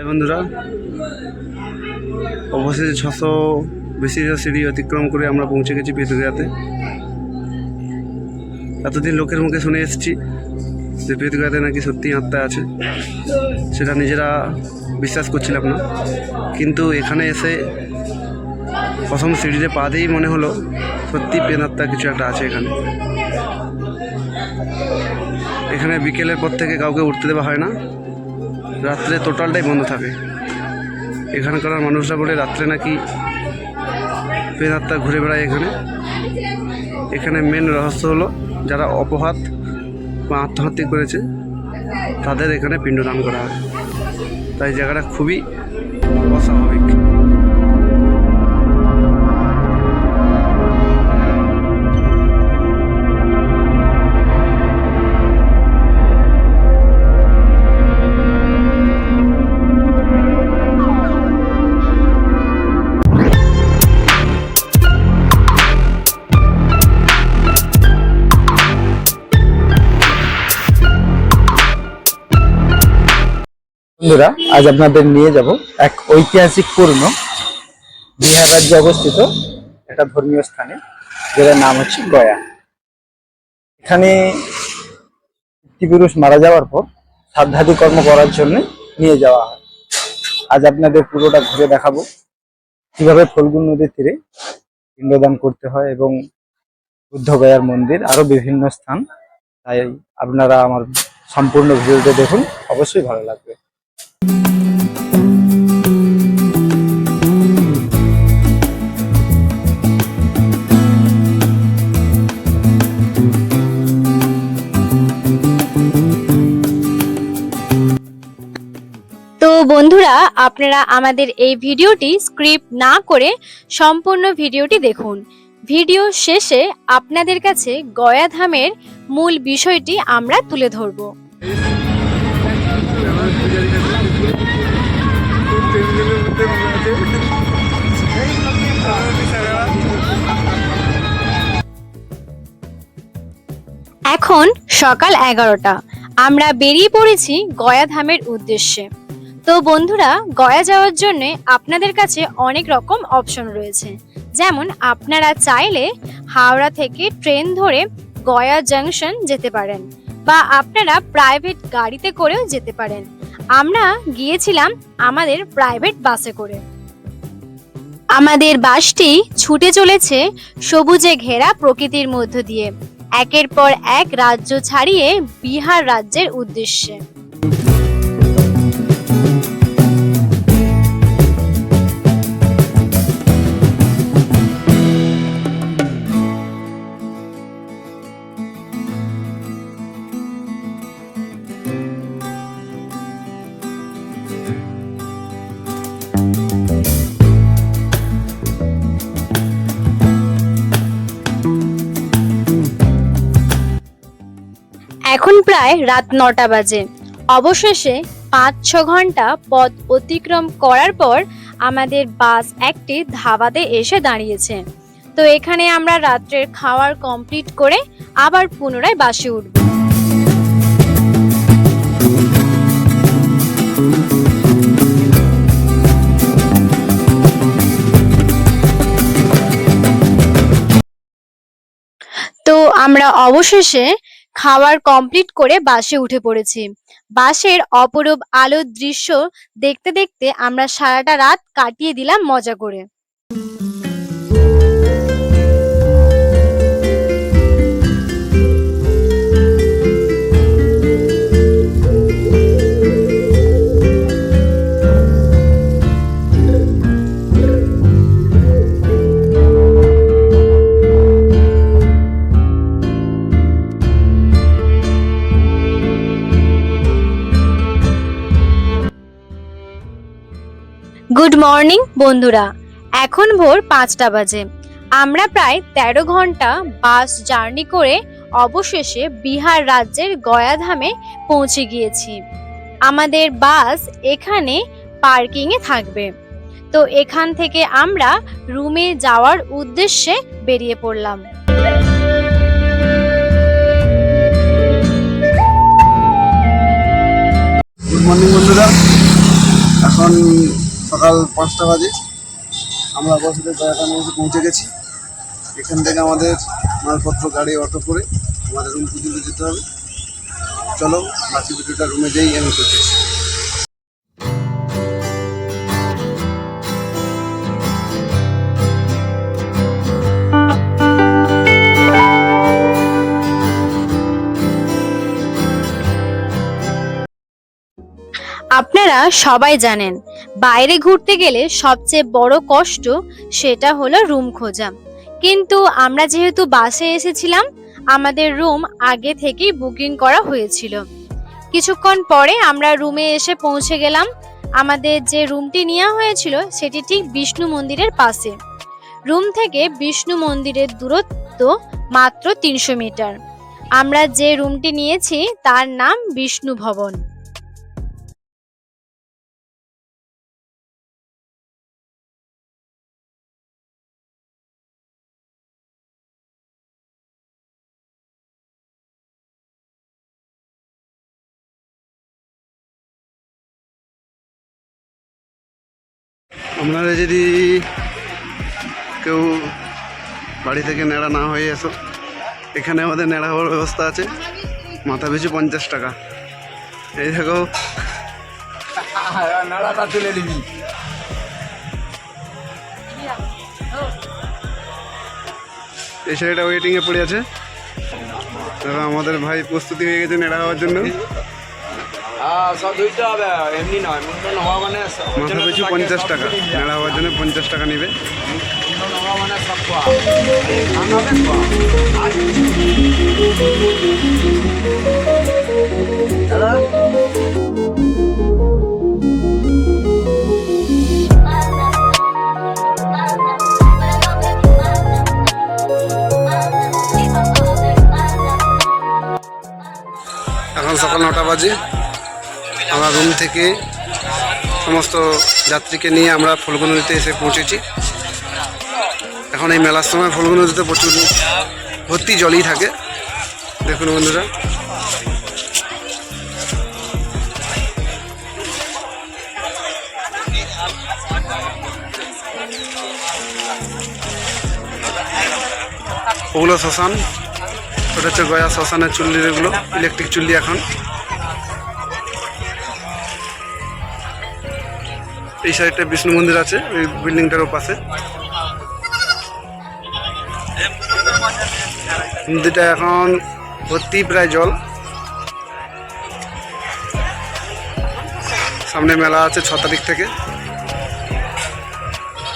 High বন্ধুরা, অবশেষে ছশো বেশি সিঁড়ি অতিক্রম করে আমরা পৌঁছে গেছি বেদগয়াতে এতদিন লোকের মুখে শুনে এসেছি যে বেদগয়াতে নাকি সত্যি আত্মা আছে, সেটা নিজেরা বিশ্বাস করছিলাম না। কিন্তু এখানে এসে প্রথম সিঁড়িতে পা দিয়েই মনে হলো সত্যি পেনাত্মা কিছু একটা আছে এখানে। এখানে বিকেলের পর থেকে কাউকে উঠতে দেওয়া হয় না। রাত্রে টোটালটাই বন্ধ থাকে। এখানকার মানুষরা বলে রাত্রে নাকি প্রেতাত্মা ঘুরে বেড়ায় এখানে। এখানে মেন রহস্য হলো, যারা অপহাত বা আত্মহত্যা করেছে, তাদের এখানে পিণ্ডদান করা হয়। তাই জায়গাটা খুবই অস্বাভাবিক। বন্ধুরা, আজ আপনাদের নিয়ে যাব এক ঐতিহাসিক পূর্ণ বিহার রাজ্যে অবস্থিত একটা ধর্মীয় স্থানে, যেটার নাম হচ্ছে গয়া। এখানে পিতৃপুরুষ মারা যাওয়ার পর শ্রাদ্ধাদি কর্ম করার জন্য নিয়ে যাওয়া হয়। আজ আপনাদের পুরোটা ঘুরে দেখাবো, কীভাবে ফলগুন নদীর তীরে পিণ্ডদান করতে হয় এবং বুদ্ধ গয়ার মন্দির আরও বিভিন্ন স্থান। তাই আপনারা আমার সম্পূর্ণ ভিডিওটা দেখুন, অবশ্যই ভালো লাগবে। বন্ধুরা, আপনারা আমাদের এই ভিডিওটি স্ক্রিপ্ট না করে সম্পূর্ণ ভিডিওটি দেখুন। ভিডিও শেষে আপনাদের কাছে গয়া ধামের মূল বিষয়টি আমরা তুলে ধরব। এখন সকাল এগারোটা। আমরা বেরিয়ে পড়েছি গয়া ধামের উদ্দেশ্যে। তো বন্ধুরা, গয়া যাওয়ার জন্য আপনাদের কাছে অনেক রকম অপশন রয়েছে। যেমন, আপনারা চাইলে হাওড়া থেকে ট্রেন ধরে গয়া জাংশন যেতে পারেন বা আপনারা প্রাইভেট গাড়িতে করেও যেতে পারেন। আমরা গিয়েছিলাম আমাদের প্রাইভেট বাসে করে। আমাদের বাসটি ছুটে চলেছে সবুজে ঘেরা প্রকৃতির মধ্য দিয়ে। একের পর এক রাজ্য ছাড়িয়ে বিহার রাজ্যের উদ্দেশ্যে। প্রায় রাত নটা বাজে। অবশেষে পাঁচ, ছ ঘণ্টা পথ অতিক্রম করার পর আমাদের বাস একটি ধাবাতে এসে দাঁড়িয়েছে। তো এখানে আমরা রাত্রের খাওয়ার কমপ্লিট করে আবার পুনরায় বাসে উঠব। তো আমরা অবশেষে খাবার কমপ্লিট করে বাসে উঠে পড়েছি। বাসের অপরূপ আলোর দৃশ্য দেখতে দেখতে আমরা সারাটা রাত কাটিয়ে দিলাম মজা করে। গুড মর্নিং, বন্ধুরা। এখন ভোর পাঁচটা বাজে। আমরা প্রায় তেরো ঘণ্টা বাস জার্নি করে অবশেষে বিহার রাজ্যের গয়াধামে পৌঁছে গিয়েছি। আমাদের বাস এখানে পার্কিংয়ে থাকবে। তো এখান থেকে আমরা রুমে যাওয়ার উদ্দেশ্যে বেরিয়ে পড়লাম। গুড মর্নিং বন্ধুরা। এখন সকাল পাঁচটা বাজে। আমরা বসতে গয়াটা এসে পৌঁছে গেছি। এখান থেকে আমাদের মালপত্র, গাড়ি, অটো করে আমাদের রুম পর্যন্ত যেতে হবে। চলো, বাকি ভিডিওটা রুমে যেই আমি করতেছি আপনারা সবাই জানেন বাইরে ঘুরতে গেলে সবচেয়ে বড় কষ্ট সেটা হলো রুম খোঁজা। কিন্তু আমরা যেহেতু বাসে এসেছিলাম, আমাদের রুম আগে থেকেই বুকিং করা হয়েছিল। কিছুক্ষণ পরে আমরা রুমে এসে পৌঁছে গেলাম। আমাদের যে রুমটি নেওয়া হয়েছিল সেটি ঠিক বিষ্ণু মন্দিরের পাশে। রুম থেকে বিষ্ণু মন্দিরের দূরত্ব মাত্র তিনশো মিটার। আমরা যে রুমটি নিয়েছি তার নাম বিষ্ণু ভবন। আপনারা যদি কেউ বাড়ি থেকে নেড়া না হয়ে এসো এখানে আমাদের নেড়া হওয়ার ব্যবস্থা আছে। মাথা পিছু পঞ্চাশ টাকা। এই দেখো নাড়াটা তুলে নিবি। এই শাড়িটা ওয়েটিংয়ে পড়ে আছে। আমাদের ভাই প্রস্তুতি হয়ে গেছে নেড়া হওয়ার জন্য। সব ধুইতে হবে। এমনি নয় মুন্ডন হওয়া মানে মাথা পিছু পঞ্চাশ টাকা। নেড়া হওয়ার জন্য পঞ্চাশ টাকা নেবে। মুন্ডন হওয়া মানে সব খোয়া। দাদা? এখন সকাল নটা বাজে। আমরা রুম থেকে সমস্ত যাত্রীকে নিয়ে আমরা ফলগু নদীতে এসে পৌঁছেছি। এখন এই মেলার সময় ফলগু নদীতে প্রচুর ভর্তি জলই থাকে। দেখুন বন্ধুরা। ওগুলো শ্মশান, ওটা হচ্ছে গয়া শ্মশানের চুল্লির এগুলো ইলেকট্রিক চুল্লি এখন। এই সাইডটা বিষ্ণু মন্দির আছে ওই বিল্ডিংটার পাশে নদীটা এখন ভর্তি প্রায় জল। সামনে মেলা আছে ছ তারিখ থেকে।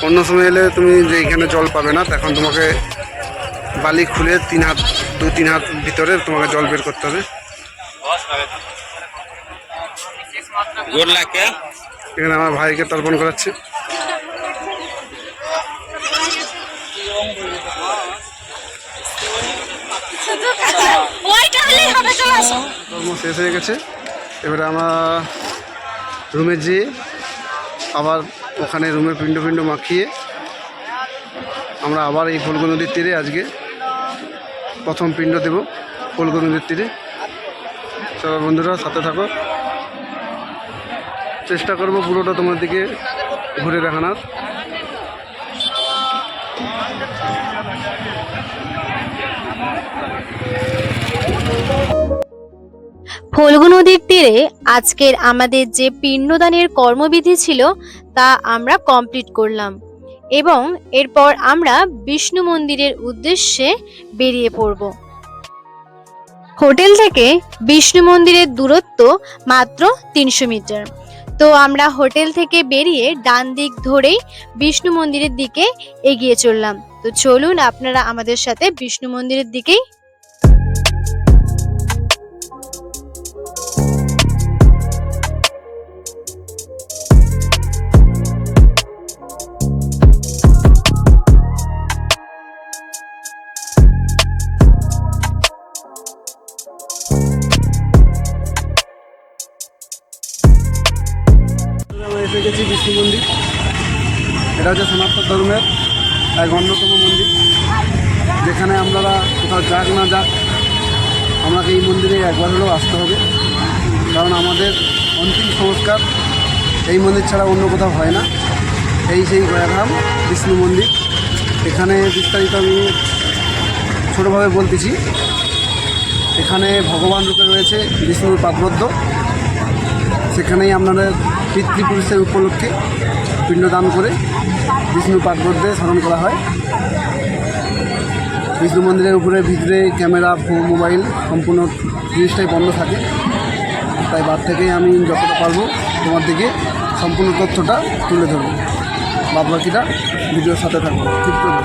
অন্য সময় এলে তুমি যে এখানে জল পাবে না, তখন তোমাকে বালি খুলে তিন হাত, দু তিন হাত ভিতরে তোমাকে জল বের করতে হবে। এখানে আমার ভাইকে তর্পণ করাচ্ছে। শেষ হয়ে গেছে। এবারে আমরা রুমে যেয়ে আবার ওখানে রুমে পিণ্ড পিণ্ড মাখিয়ে আমরা আবার এই ফলগু নদীর তীরে আজকে প্রথম পিণ্ড দেব ফলগু নদীর তীরে। চলো বন্ধুরা, সাথে থাকো। চেষ্টা করব পুরোটা তোমার দিকে ঘুরে দেখানোর। ফল্গু নদীর তীরে আজকের আমাদের যে পিণ্ডদানের কর্মবিধি ছিল, তা আমরা কমপ্লিট করলাম এবং এরপর আমরা বিষ্ণু মন্দিরের উদ্দেশ্যে বেরিয়ে পড়ব। হোটেল থেকে বিষ্ণু মন্দিরের দূরত্ব মাত্র তিনশো মিটার। তো আমরা হোটেল থেকে বেরিয়ে ডান দিক ধরেই বিষ্ণু মন্দিরের দিকে এগিয়ে চললাম। তো চলুন আপনারা আমাদের সাথে বিষ্ণু মন্দিরের দিকেই গেছি বিষ্ণু মন্দির। এটা হচ্ছে সনাতন ধর্মের এক অন্যতম মন্দির। যেখানে আপনারা কোথাও যাক না যাক, আমাকে এই মন্দিরে একবার হলেও আসতে হবে। কারণ আমাদের অন্তিম সংস্কার এই মন্দির ছাড়া অন্য কোথাও হয় না। এই সেই গয়াধাম বিষ্ণু মন্দির। এখানে বিস্তারিত আমি ছোটোভাবে বলতেছি। এখানে ভগবান রূপে রয়েছে বিষ্ণুর পাদবদ্ধ সেখানেই আপনাদের পিতৃপুরুষের উপলক্ষে পিণ্ডদান করে বিষ্ণু পাদবদ্ধে স্মরণ করা হয়। বিষ্ণু মন্দিরের উপরে, ভিতরে ক্যামেরা, ফোন, মোবাইল সম্পূর্ণ জিনিসটাই বন্ধ থাকে। তাই বার থেকেই আমি যতটা পারব তোমার দিকে সম্পূর্ণ তথ্যটা তুলে ধরবো। বাদ বাকিটা ভিডিওর সাথে থাকব। ঠিক করব।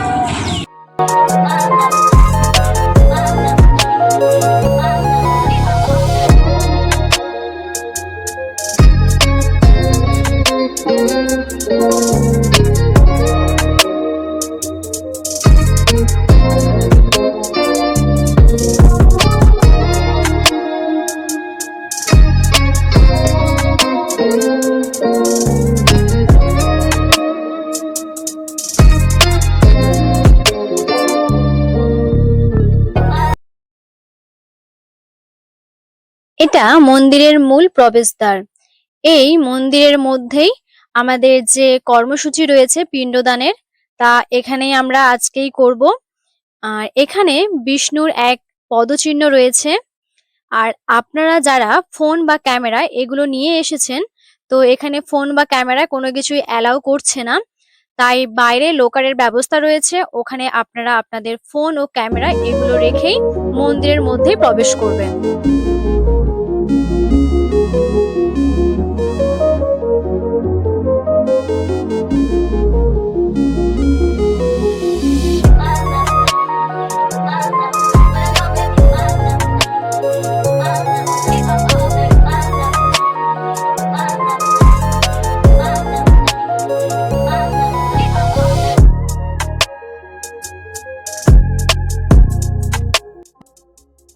মন্দিরের মূল প্রবেশদ্বার। এই মন্দিরের মধ্যেই আমাদের যে কর্মসূচি রয়েছে পিণ্ডদানের, তা এখানেই আমরা আজকেই করব। আর এখানে বিষ্ণুর এক পদচিহ্ন রয়েছে। আর আপনারা যারা ফোন বা ক্যামেরা এগুলো নিয়ে এসেছেন, তো এখানে ফোন বা ক্যামেরা কোনো কিছুই অ্যালাউ করছে না। তাই বাইরে লোকারের ব্যবস্থা রয়েছে, ওখানে আপনারা আপনাদের ফোন ও ক্যামেরা এগুলো রেখেই মন্দিরের মধ্যে প্রবেশ করবেন।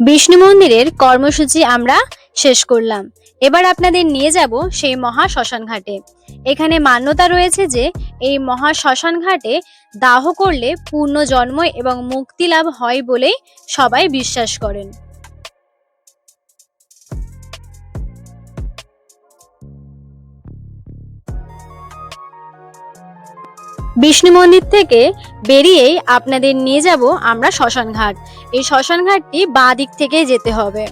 বিষ্ণু মন্দিরের কর্মসূচি আমরা শেষ করলাম। এবার আপনাদের নিয়ে যাব সেই মহা শ্মশান ঘাটে। এখানে মান্যতা রয়েছে যে, এই মহা শ্মশান ঘাটে দাহ করলে পূর্ণ জন্ম এবং মুক্তি লাভ হয় বলেই সবাই বিশ্বাস করেন। বিষ্ণু মন্দির থেকে বেরিয়েই আপনাদের নিয়ে যাব আমরা শ্মশান ঘাট। এই শ্মশানঘাটটি বাঁ দিক থেকে যেতে হবে।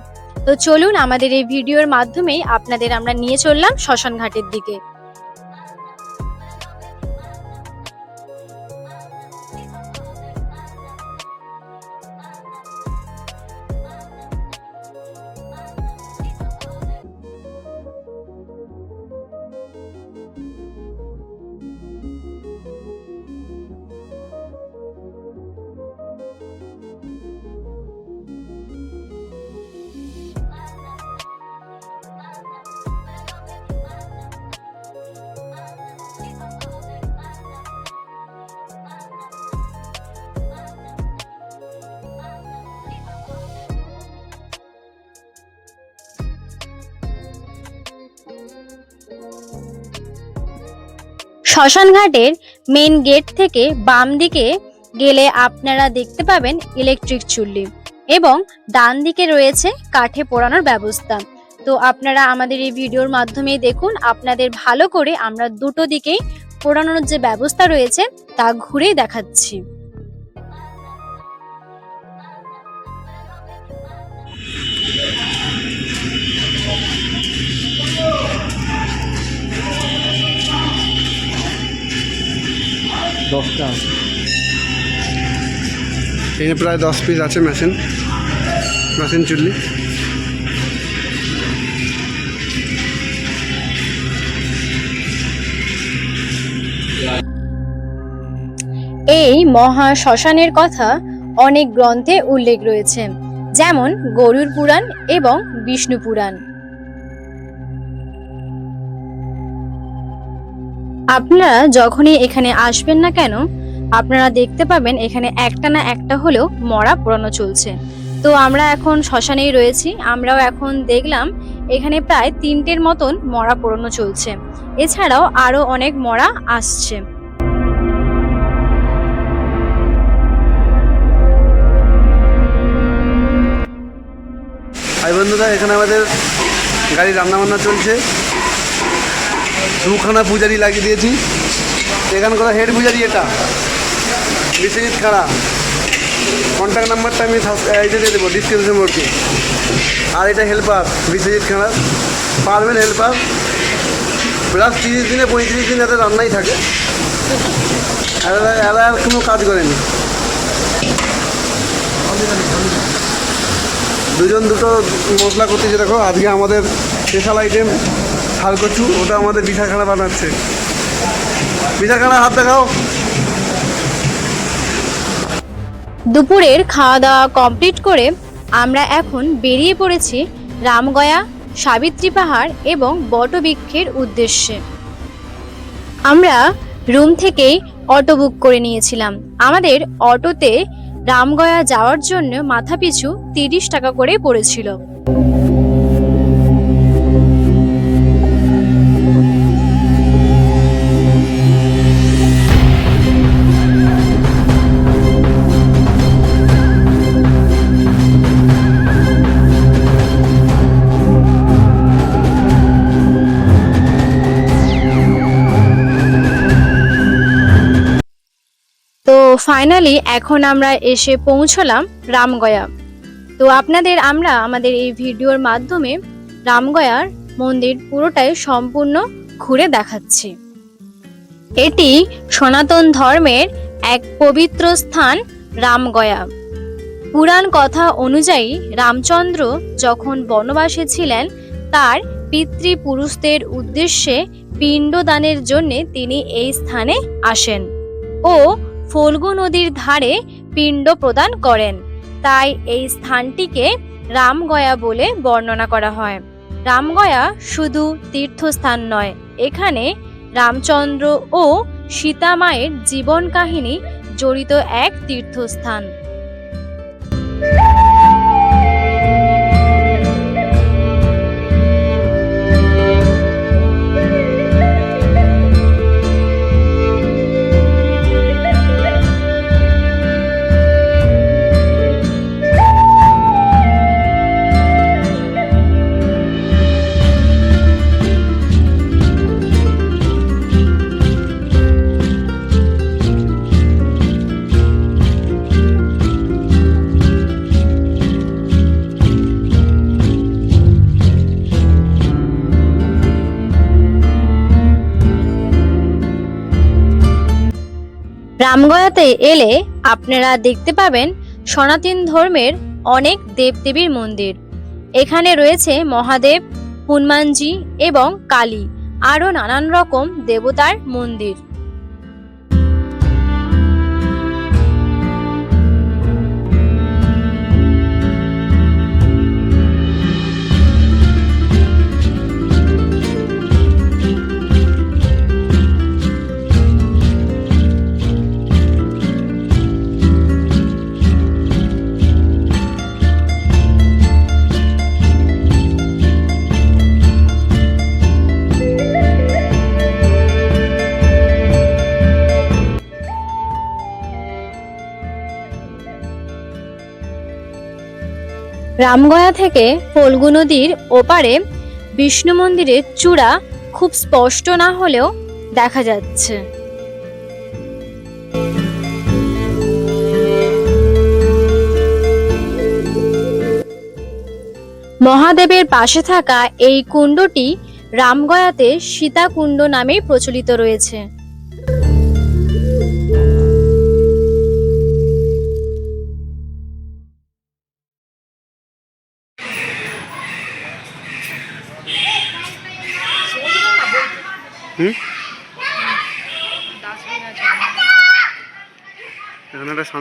তো চলুন আমাদের এই ভিডিওর মাধ্যমেই আপনাদের আমরা নিয়ে চললাম শ্মশানঘাটের দিকে। শ্মশান ঘাটের মেন গেট থেকে বাম দিকে গেলে আপনারা দেখতে পাবেন ইলেকট্রিক চুল্লি এবং ডান দিকে রয়েছে কাঠে পোড়ানোর ব্যবস্থা। তো আপনারা আমাদের এই ভিডিওর মাধ্যমে দেখুন, আপনাদের ভালো করে আমরা দুটো দিকেই পোড়ানোর যে ব্যবস্থা রয়েছে তা ঘুরে দেখাচ্ছি। দশটা এখানে প্রায় দশ পিস আছে মেশিন মেশিন চুল্লি। এই মহা শ্মশানের কথা অনেক গ্রন্থে উল্লেখ রয়েছে, যেমন গরুর পুরাণ এবং বিষ্ণু পুরাণ। আপনারা যখনই এখানে আসবেন না কেন, আপনারা দেখতে পাবেন এখানে একটা না একটা হলেও মরা পোড়ানো চলছে। তো আমরা এখন শ্মশানেই রয়েছি, আমরাও এখন দেখলাম এখানে প্রায় তিনটের মতন মরা পোড়ানো চলছে। এছাড়াও আরও অনেক মরা আসছে। বন্ধুরা, এখানে আমাদের গাড়ি রান্নাবান্না চলছে। দুখানা পূজারি লাগিয়ে দিয়েছি। এখানকার হেড পূজারি এটা? বিশ্বজিৎ খাড়া। কন্ট্যাক্ট নাম্বারটা আমি সাবস- এই যে দিয়ে দেবো ডিসক্রিপশন বোর্ডকে আর এটা হেল্পার বিশ্বজিৎ খাড়া। পারবেন হেল্পার প্লাস তিরিশ দিনে, পঁয়ত্রিশ দিন এতে রান্নাই থাকে। এরা আর কোনো কাজ করেনি। দুজন দুটো মশলা করতেছে, দেখো। আজকে আমাদের স্পেশাল আইটেম শাল কচু ওটা আমাদের পিঠাখানা বানাচ্ছে। পিঠাখানা হাত দেখাও। দুপুরের খাওয়া দাওয়া কমপ্লিট করে আমরা এখন বেরিয়ে পড়েছি রামগয়া, সাবিত্রী পাহাড় এবং বটবৃক্ষের উদ্দেশ্যে। আমরা রুম থেকেই অটো বুক করে নিয়েছিলাম। আমাদের অটোতে রামগয়া যাওয়ার জন্য মাথাপিছু তিরিশ টাকা করে পড়েছিল। ফাইনালি এখন আমরা এসে পৌঁছলাম রামগয়া। তো আপনাদের আমরা আমাদের এই ভিডিওর মাধ্যমে রামগয়ার মন্দির পুরোটাই সম্পূর্ণ ঘুরে দেখাচ্ছি। এটি সনাতন ধর্মের এক পবিত্র স্থান রামগয়া। পুরাণ কথা অনুযায়ী রামচন্দ্র যখন বনবাসে ছিলেন, তার পিতৃপুরুষদের উদ্দেশ্যে পিণ্ডদানের জন্যে তিনি এই স্থানে আসেন ও ফল্গু নদীর ধারে পিণ্ড প্রদান করেন। তাই এই স্থানটিকে রামগয়া বলে বর্ণনা করা হয়। রামগয়া শুধু তীর্থস্থান নয়, এখানে রামচন্দ্র ও সীতামায়ের জীবন কাহিনী জড়িত এক তীর্থস্থান। রামগয়াতে এলে আপনারা দেখতে পাবেন সনাতন ধর্মের অনেক দেবদেবীর মন্দির। এখানে রয়েছে মহাদেব, হনুমানজি এবং কালী, আরও নানান রকম দেবতার মন্দির। রামগয়া থেকে ফল্গু নদীর ওপারে বিষ্ণু মন্দিরের চূড়া খুব স্পষ্ট না হলেও দেখা যাচ্ছে। মহাদেবের পাশে থাকা এই কুণ্ডটি রামগয়াতে সীতাকুণ্ড নামেই প্রচলিত রয়েছে।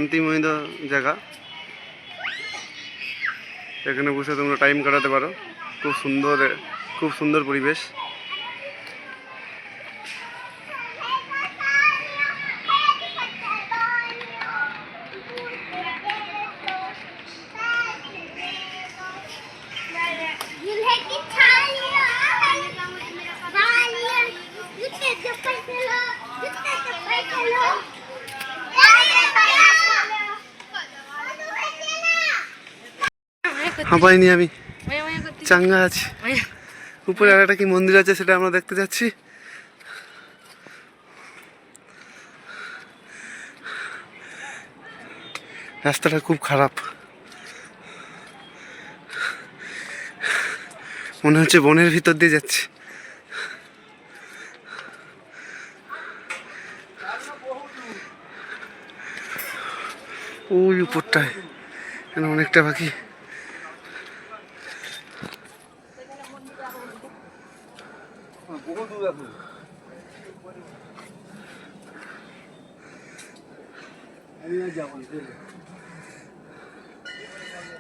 শান্তিময় জায়গা। এখানে বসে তোমরা টাইম কাটাতে পারো। খুব সুন্দর খুব সুন্দর পরিবেশ। পাইনি আমি। চাঙ্গা আছি। উপরে আর একটা কি মন্দির আছে সেটা আমরা দেখতে যাচ্ছি। রাস্তাটা খুব খারাপ। মনে হচ্ছে বনের ভিতর দিয়ে যাচ্ছে। ওই উপরটায়। অনেকটা বাকি।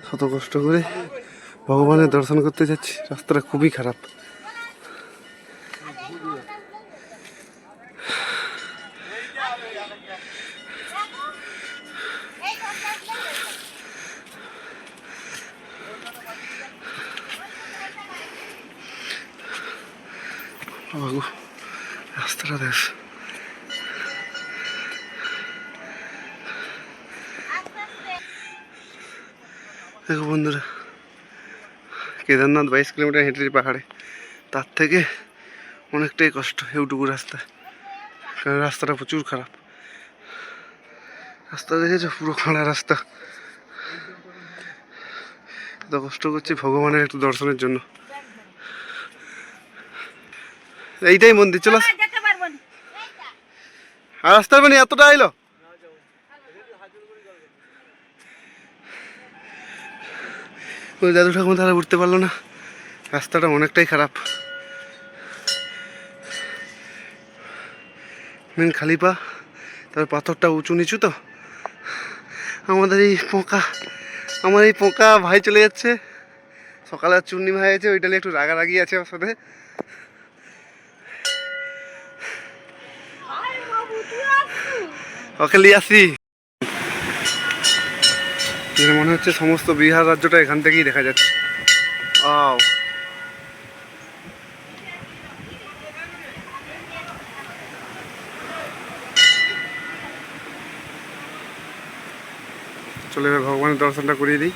শত কষ্ট করে ভগবানের দর্শন করতে যাচ্ছি। রাস্তাটা খুবই খারাপ বাবা গো, রাস্তাটা দেখ দেখো বন্ধুরা কেদারনাথ বাইশ কিলোমিটার হেঁটে পাহাড়ে। তার থেকে অনেকটাই কষ্ট এইটুকু রাস্তা। কারণ রাস্তাটা প্রচুর খারাপ। রাস্তা দেখেছ? পুরো খাড়া রাস্তা। এত কষ্ট করছি ভগবানের একটু দর্শনের জন্য। এইটাই মন্দির চলো। আর রাস্তার মানে এতটা আইলো ওই দাদু ঠাকুমা তারা উঠতে পারল না। রাস্তাটা অনেকটাই খারাপ। মেন খালি পা তার পাথরটা উঁচু নিচু তো। আমাদের এই পোকা, আমার এই পোকা ভাই চলে যাচ্ছে। সকালে আর চূর্ণি ভাই আছে, ওইটা একটু রাগারাগি আছে ওর সাথে। ওকে নিয়ে আসি। মনে হচ্ছে সমস্ত বিহার রাজ্যটা এখান থেকেই দেখা যাচ্ছে। আও চলে এবার ভগবানের দর্শনটা করিয়ে দিই।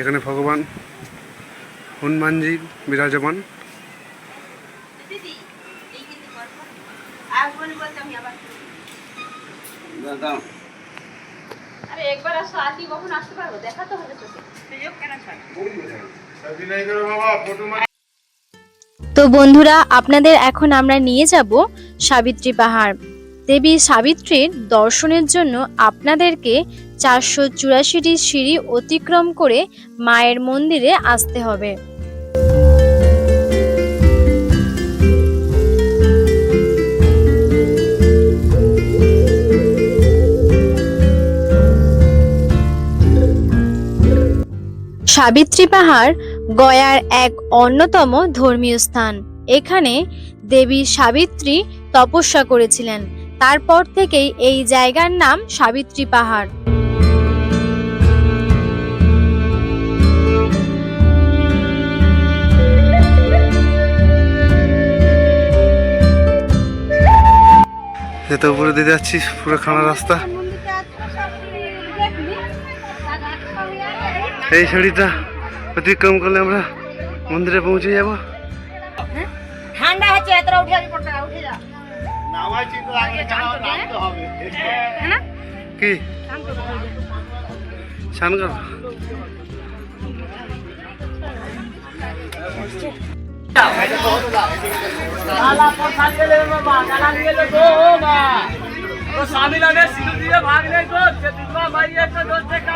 এখানে ভগবান হনুমানজি বিরাজমান। আরে একবার আসো কখন আসতে পারব? দেখা তো হবে চোখে সুযোগ কেন ছাড় তো বন্ধুরা আপনাদের এখন আমরা নিয়ে যাব সাবিত্রী পাহাড়। দেবী সাবিত্রীর দর্শনের জন্য আপনাদেরকে চারশো চুরাশিটি সিঁড়ি অতিক্রম করে মায়ের মন্দিরে আসতে হবে। সাবিত্রী পাহাড় গয়ার এক অন্যতম ধর্মীয় স্থান। এখানে দেবী সাবিত্রী তপস্যা করেছিলেন। তারপর থেকেই এই জায়গার নাম সাবিত্রী পাহাড়। যেতে উপরে দিয়ে যাচ্ছি পুরো খানা রাস্তা। এই সিঁড়িটা অতিক্রম করলে আমরা মন্দিরে পৌঁছে যাব। ঠান্ডা হচ্ছে এতটা উঠে যাবি পড়তে উঠে যা। কি? স্নান স্বামী নামে সিঁদুর দিয়ে ভাগলে গো সে দুর্গা মাইয়ে একটা দোষ দেখা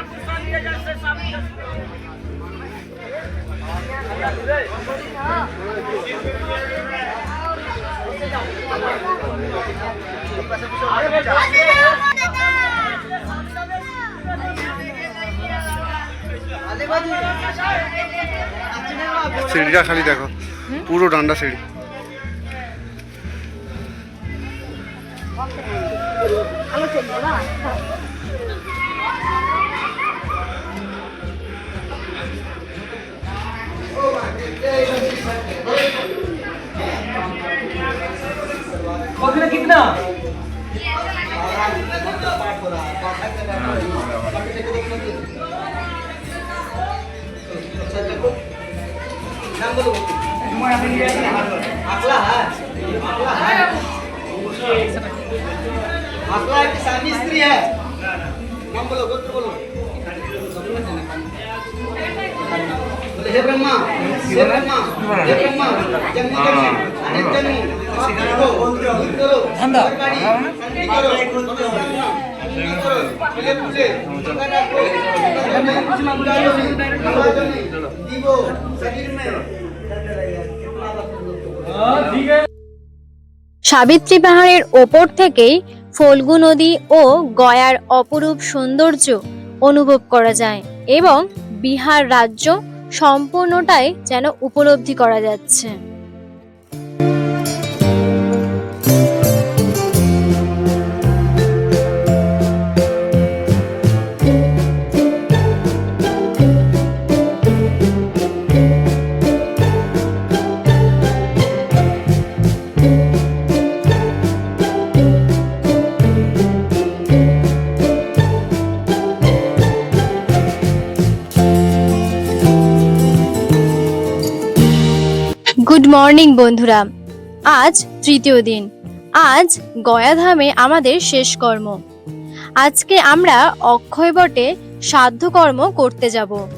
সিঁড়িটা খালি দেখো পুরো ডান্ডা সিঁড়ি। पकड़े कितना? आपला है। आपला है। आपला किसानी स्त्री है। नाम बोलो गोत्र बोलो। সাবিত্রী পাহাড়ের ওপর থেকেই ফল্গু নদী ও গয়ার অপরূপ সৌন্দর্য অনুভব করা যায় এবং বিহার রাজ্য সম্পূর্ণটাই যেন উপলব্ধি করা যাচ্ছে। মর্নিং বন্ধুরা। আজ তৃতীয় দিন। আজ গয়াধামে আমাদের শেষ কর্ম। আজকে আমরা অক্ষয় বটে সাধ্যকর্ম করতে যাব।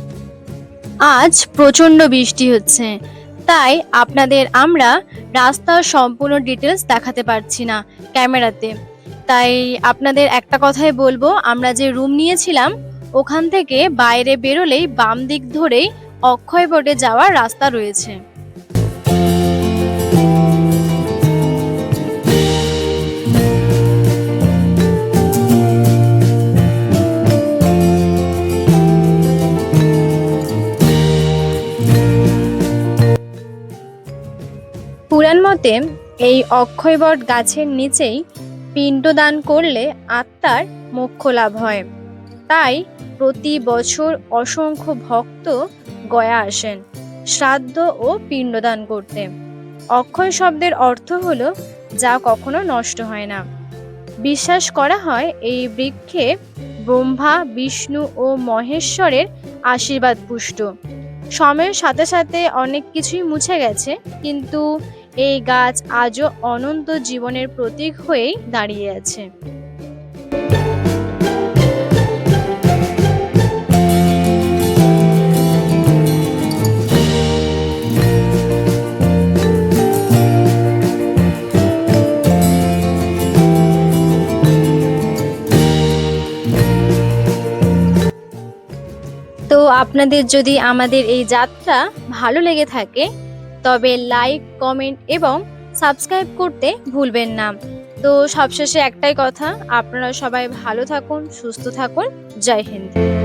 আজ প্রচণ্ড বৃষ্টি হচ্ছে। তাই আপনাদের আমরা রাস্তার সম্পূর্ণ ডিটেলস দেখাতে পারছি না ক্যামেরাতে। তাই আপনাদের একটা কথাই বলব, আমরা যে রুম নিয়েছিলাম, ওখান থেকে বাইরে বেরোলেই বাম দিক ধরেই অক্ষয় বটে যাওয়ার রাস্তা রয়েছে। পুরাণ মতে, এই অক্ষয়বট গাছের নিচেই পিণ্ডদান করলে আত্মার মোক্ষ লাভ হয়। তাই প্রতি বছর অসংখ্য ভক্ত গয়া আসেন শ্রাদ্ধ ও পিণ্ডদান করতে। অক্ষয় শব্দের অর্থ হলো, যা কখনো নষ্ট হয় না। বিশ্বাস করা হয়, এই বৃক্ষে ব্রহ্মা, বিষ্ণু ও মহেশ্বরের আশীর্বাদ পুষ্ট। সময়ের সাথে সাথে অনেক কিছুই মুছে গেছে, কিন্তু এই গাছ আজও অনন্ত জীবনের প্রতীক হয়েই দাঁড়িয়ে আছে। তো আপনাদের যদি আমাদের এই যাত্রা ভালো লেগে থাকে তবে লাইক কমেন্ট এবং সাবস্ক্রাইব করতে ভুলবেন না। তো সবশেষে একটাই কথা, আপনারা সবাই ভালো থাকুন, সুস্থ থাকুন। জয় হিন্দ।